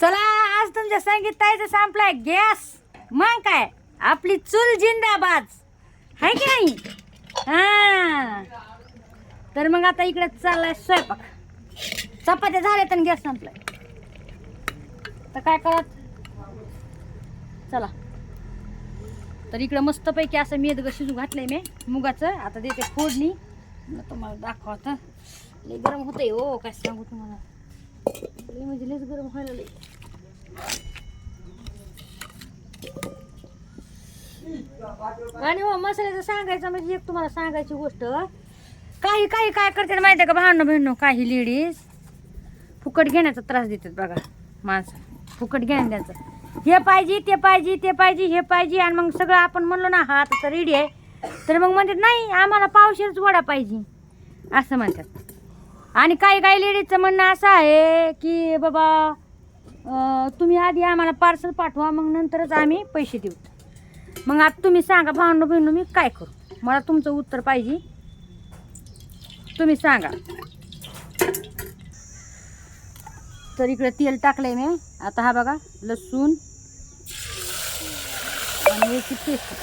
चला आज तुमच्या संगीताचं संपलाय. गॅस. मग काय? आपली चूल जिंदाबाद. आहे की नाही? हा. तर मग आता इकडे चाललाय स्वयंपाक. चपात्या झाल्या तर गॅस संपलाय. तर काय करत चला. तर इकडं मस्तपैकी असं मेदग शिजू घातलंय मी मुगाचं. आता देते फोडणी. तुम्हाला दाखवत लई गरम होतंय हो काय सांगू तुम्हाला. लई म्हणजे लईच गरम व्हायला लई. आणि हो मसाल्याचं सांगायचं म्हणजे एक तुम्हाला सांगायची गोष्ट. काही काही काय करतात माहिती आहे का भांडणं भिंडणं काही लेडीज फुकट घेण्याचा त्रास देतात बघा माणसं. फुकट घेण्याचं हे पाहिजे ते पाहिजे ते पाहिजे हे पाहिजे आणि मग सगळं आपण म्हणलो ना हा आता रेडी आहे. तर मग म्हणतात नाही आम्हाला पावशेरच वडा पाहिजे. असं म्हणतात. आणि काही काही लेडीजचं म्हणणं असं आहे की बाबा तुम्ही आधी आम्हाला पार्सल पाठवा मग नंतरच आम्ही पैसे देऊ. मग आता तुम्ही सांगा भावंड बहिणू मी काय करू? मला तुमचं उत्तर पाहिजे. तुम्ही सांगा. तर इकडे तेल टाकलंय मी. आता हा बघा लसूण. आणि याची पेस्ट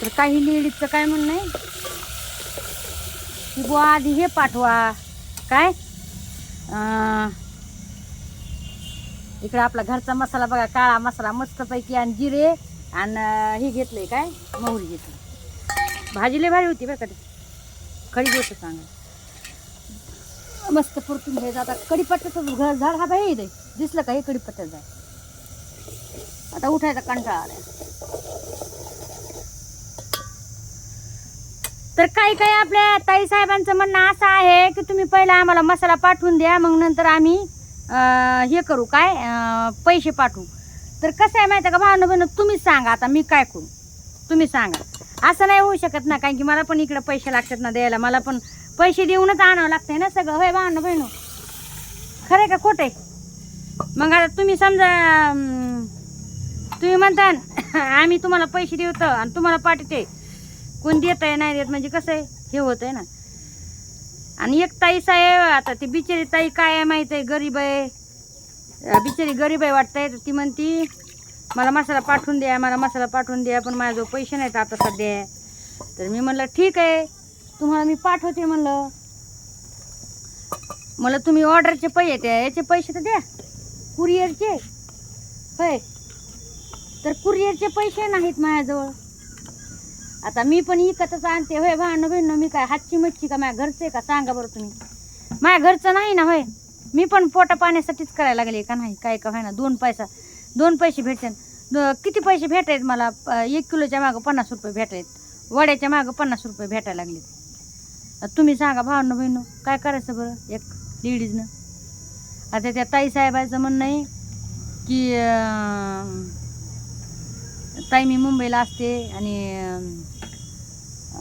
तर काही लेडीजचं काय म्हणणं आहे? की बुवा आधी हे पाठवा. काय? इकडे आपला घरचा मसाला बघा काळा मसाला मस्तपैकी आणि जिरे आणि हे घेतलंय काय? मोहरी घेतली. भाजी लय भारी होती बरं का ती. खरी गोष्ट सांगा मस्त परतून घ्यायचं. आता कडीपत्त्याचं घर झाड हा बाई दे दिसलं का हे कडीपत्त्याचं झाड? आता उठायचा कंटाळा आलाय. तर काही काही आपल्या ताई साहेबांचं म्हणणं असं आहे की तुम्ही पहिला आम्हाला मसाला पाठवून द्या मग नंतर आम्ही हे करू काय पैसे पाठवू? तर कसं आहे माहिती आहे का भावना बहिण तुम्हीच सांगा आता मी काय करू? तुम्ही सांगा. असं नाही होऊ शकत ना कारण की मला पण इकडं पैसे लागतात ना द्यायला मला पण पैसे देऊनच आणावं लागतंय ना सगळं. होय भावना बहिण? खरं आहे का खोटं आहे? मग आता तुम्ही समजा तुम्ही म्हणता आम्ही तुम्हाला पैसे देतो आणि तुम्हाला पाठवते. कोण देत आहे नाही देत म्हणजे कसं आहे? हे होतं आहे ना. आणि एक ताई साहेब आता ती बिचारी ताई काय आहे माहीत आहे? गरीब आहे. बिचारी गरीब आहे वाटतंय. तर ती म्हणती मला मसाला पाठवून द्या मला मसाला पाठवून द्या पण माझ्याजवळ पैसे नाहीत आता सध्या. तर मी म्हणलं ठीक आहे. तुम्हाला मी पाठवते म्हणलं. मला तुम्ही ऑर्डरचे पैसे द्या याचे पैसे तर द्या. कुरिअरचे. होय. तर कुरिअरचे पैसे नाहीत माझ्याजवळ. आता मी पण इकतच आणते होय भांडणं भिंडणं मी काय हातची मच्छी का माझ्या घरचे का? सांगा बरं तुम्ही. माझ्या घरचं नाही ना होय. मी पण पोटा पाण्यासाठीच करायला लागले का नाही? काय का ना दोन पैसा दोन पैसे भेटतात किती पैसे भेटायत मला? एक किलोच्या मागं पन्नास रुपये भेटायत. वड्याच्या मागं पन्नास रुपये भेटायला लागले तुम्ही सांगा भावनं बहिणं काय करायचं बरं? एक लेडीजनं. आता त्या ताई साहेबाचं म्हणणं आहे की ताई मी मुंबईला असते आणि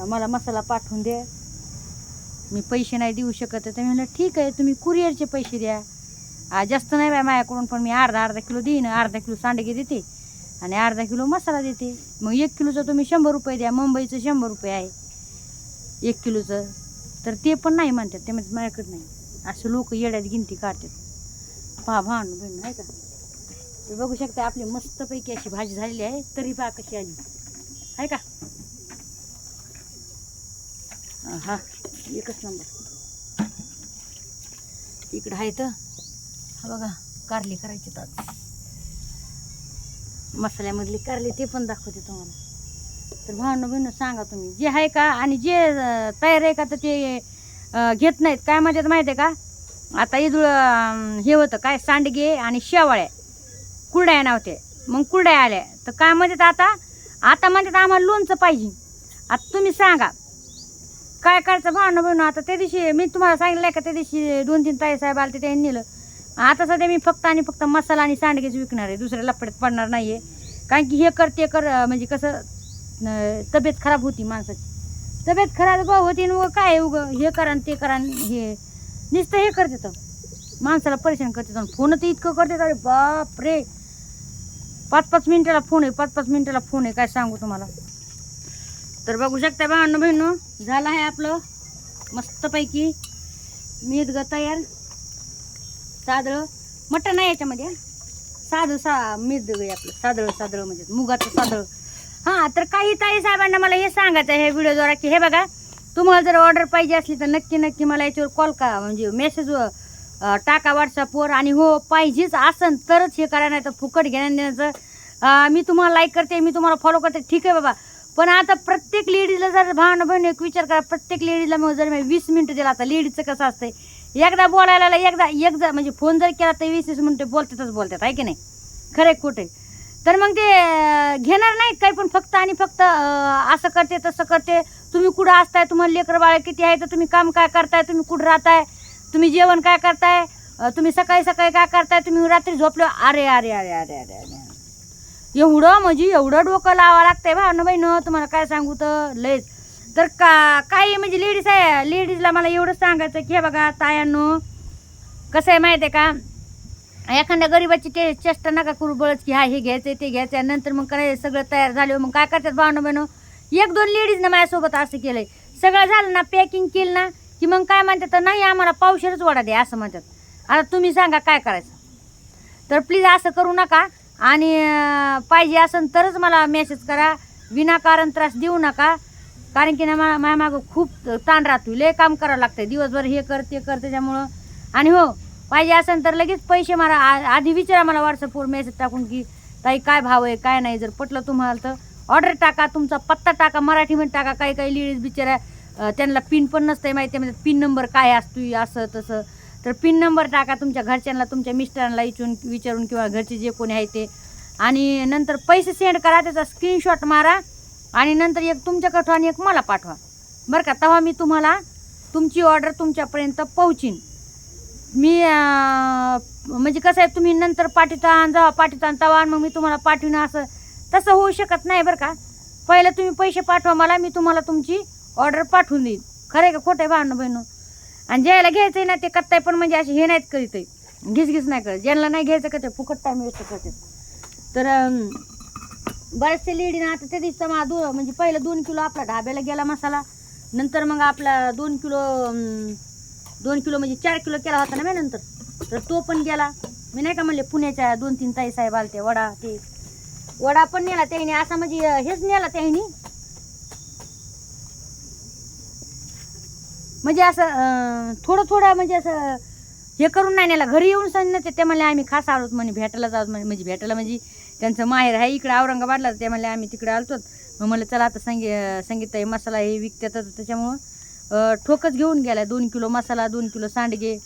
मला मसाला पाठवून दे मी पैसे नाही देऊ शकत तर मी म्हणलं ठीक आहे तुम्ही कुरिअरचे पैसे द्या. आ, जास्त नाही बाय माझ्याकडून पण मी अर्धा अर्धा किलो देईन. अर्धा किलो सांडगे देते आणि अर्धा किलो मसाला देते. मग एक किलोचं तुम्ही शंभर रुपये द्या. मुंबईचं शंभर रुपये आहे. एक किलोचं. तर ते पण नाही म्हणतात. ते म्हणजे माझ्याकडे नाही. असं लोक येड्यात गिनती काढतात. पहा भान बहीण आहे का? बघू शकता आपली मस्तपैकी अशी भाजी झालेली आहे. तरी बा कशी आली. आहे का? हा एकच नंबर. इकडं आहे तर. हा बघा कारली करायची तर. मसाल्यामधली कारली ते पण दाखवते तुम्हाला. तर भावनं बहिणं सांगा तुम्ही. जे आहे का आणि जे तयार आहे का तर ते घेत नाहीत. काय माझ्यात माहिती आहे का? आता इदुळ हे होतं काय? सांडगे आणि शेवाळ्या. कुरड्या नव्हते मग कुरड्या आल्या. तर काय म्हणतात आता? आता म्हणतात आम्हाला लोणचं पाहिजे. आता तुम्ही सांगा. काय करायचं भावनं बहिणं? आता त्या दिवशी मी तुम्हाला सांगितलं का त्या दिवशी दोन तीन ताई साहेब आले ते त्यांनी नेलं. आता सध्या मी फक्त आणि फक्त मसाला आणि सांडगेच विकणार आहे. दुसऱ्या लपड्यात पडणार नाही आहे कारण की हे कर ते कर म्हणजे कसं तब्येत खराब होती माणसाची. तब्येत खराब गं होती न काय उग? हे करा ते करा हे. नुसतं हे करते तर माणसाला परेशान करते तर फोन तर इतकं करते अरे बाप रे पाच पाच मिनिटाला फोन आहे पाच पाच मिनिटाला फोन आहे काय सांगू तुम्हाला? तर बघू शकता भावनं बहिणू झालं आहे आपलं मस्तपैकी. मेदग तयार. सादळं मटण आहे याच्यामध्ये साधं सा मिरद आपलं. सादळ साधळं म्हणजे मुगाचं सादळ हां तर काही ताई साहेबांना मला हे सांगायचं आहे हे व्हिडिओद्वारा की हे बघा तुम्हाला जर ऑर्डर पाहिजे असली तर नक्की नक्की मला याच्यावर कॉल करा. म्हणजे मेसेज टाका व्हॉट्सअपवर आणि हो पाहिजेच असन तरच हे करा नाही तर फुकट घेण्या देण्याचं मी तुम्हाला लाईक करते मी तुम्हाला फॉलो करते. ठीक आहे बाबा. पण आता प्रत्येक लेडीजला जर भावना बहिणी एक विचार करा प्रत्येक लेडीजला मग जर मी वीस मिनटं दिला आता लेडीजचं कसं असतं एकदा बोलायला एकदा एकदा म्हणजे फोन जर केला तर वीस वीस मिनटं बोलतातच बोलतात आहे की नाही? खरे खोटे तर मग ते घेणार नाहीत काही पण फक्त आणि फक्त असं करते तसं करते. तुम्ही कुठं असताय? तुम्हाला लेकर बाळ किती आहे? तर तुम्ही काम काय करताय? तुम्ही कुठं राहताय? तुम्ही जेवण काय करताय? तुम्ही सकाळी सकाळी काय करताय? तुम्ही रात्री झोपलो अरे अरे अरे अरे अरे अरे. एवढं म्हणजे एवढं डोकं लावा लागतंय बा ना बहिणं तुम्हाला काय सांगू तर? लयच. तर का काही म्हणजे लेडीज आहे लेडीजला मला एवढंच सांगायचं की हे बघा तायांनो. कसं आहे माहिती आहे का? एखाद्या गरीबाची ते चेष्टा नका करू बळच की हा हे घ्यायचं ते घ्यायचं नंतर मग काय सगळं तयार झालं मग काय करतात भावना बहिणं एक दोन लेडीजनं माझ्यासोबत असं केलंय. सगळं झालं ना पॅकिंग केलं ना की मग काय म्हणतात तर नाही आम्हाला पावशेरच वडा द्या असं म्हणतात. आता तुम्ही सांगा काय करायचं? तर प्लीज असं करू नका. आणि पाहिजे असेल तरच मला मेसेज करा. विनाकारण त्रास देऊ नका. कारण की ना मा माझ्या मागं खूप ताण राहतो लय काम करावं लागतं दिवसभर हे कर ते कर त्याच्यामुळं. आणि हो पाहिजे असेल तर लगेच पैसे मला आ- आधी विचारा मला व्हॉट्सअपवर मेसेज टाकून की ताई काय भाव आहे काय नाही? जर पटलं तुम्हाला तर. ऑर्डर टाका तुमचा पत्ता टाका मराठीमध्ये टाका. काही काही लेडीज बिचारा त्यांना पिन पण नसतंय माहिती म्हणजे पिन नंबर काय असतो असं तसं. तर पिन नंबर टाका तुमच्या घरच्यांना तुमच्या मिस्टरांना इचून विचारून किंवा घरचे जे कोणी आहे ते. आणि नंतर पैसे सेंड करा त्याचा स्क्रीनशॉट मारा आणि नंतर एक तुमच्याकडं आणि एक मला पाठवा. बरं का? तेव्हा मी तुम्हाला तुमची ऑर्डर तुमच्यापर्यंत पोहोचीन. मी म्हणजे कसं आहे तुम्ही नंतर पाठवता जेव्हा पाठवता तेव्हा मग मी तुम्हाला पाठविणं असं. तसं होऊ शकत नाही बरं का? पहिलं तुम्ही पैसे पाठवा मला मी तुम्हाला तुमची ऑर्डर पाठवून देईन. खरं आहे का? खोटं आहे भावनं बहिणं? आणि ज्याला घ्यायचं आहे ना ते कत्ताय पण म्हणजे असे हे नाहीत करीत आहे. घिस घिस नाही करत. ज्यांना नाही घ्यायचं का ते फुकट टाईम वेस्ट करते तर बरेचसे लेडीनं आता ते दिसतं मा दो म्हणजे पहिलं दोन किलो आपला ढाब्याला गेला मसाला. नंतर मग आपला दोन किलो अं, दोन किलो म्हणजे चार किलो केला होता ना मी नंतर. तर तो पण गेला. मी नाही का म्हणले पुण्याच्या दोन तीन ताई साहेब आलते वडा ते. वडा पण नेला त्याने. असा म्हणजे हेच नेला त्याने. म्हणजे असं अं, थोडं थोडं म्हणजे असं हे करून नाही नेला. घरी येऊन सांगितलं ते म्हणले आम्ही खास आलोत म्हणे भेटायला जाऊ म्हणे म्हणजे भेटायला म्हणजे त्यांचं माहेर आहे इकडे औरंगाबादला ते म्हणले आम्ही तिकडे आलतो. मग म्हणलं चला आता संगी संगीत मसाला हे विकतात त्याच्यामुळं अं, ठोकच घेऊन गेला दोन किलो मसाला दोन किलो सांडगे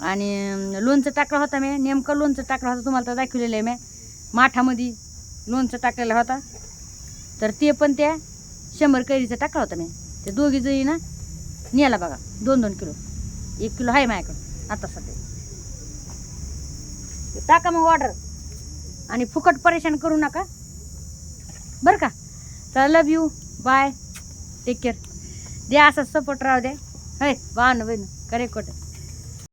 आणि अं, लोणचं टाकलं होता मी. नेमकं लोणचं टाकलं होतं तुम्हाला तर दाखवलेलं आहे मी. माठामध्ये लोणचं टाकलेलं होता. तर ते पण त्या शंभर कैरीचं टाकलं होतं मी. ते दोघी जणी ना नेला बघा दोन दोन किलो. एक किलो आहे माझ्याकडं आता सध्या. टाका मग ऑर्डर आणि फुकट परेशान करू नका. बरं का? तर love you bye take care द्या असं सपोर्ट राहू द्या. हय बा बहीण करे कोट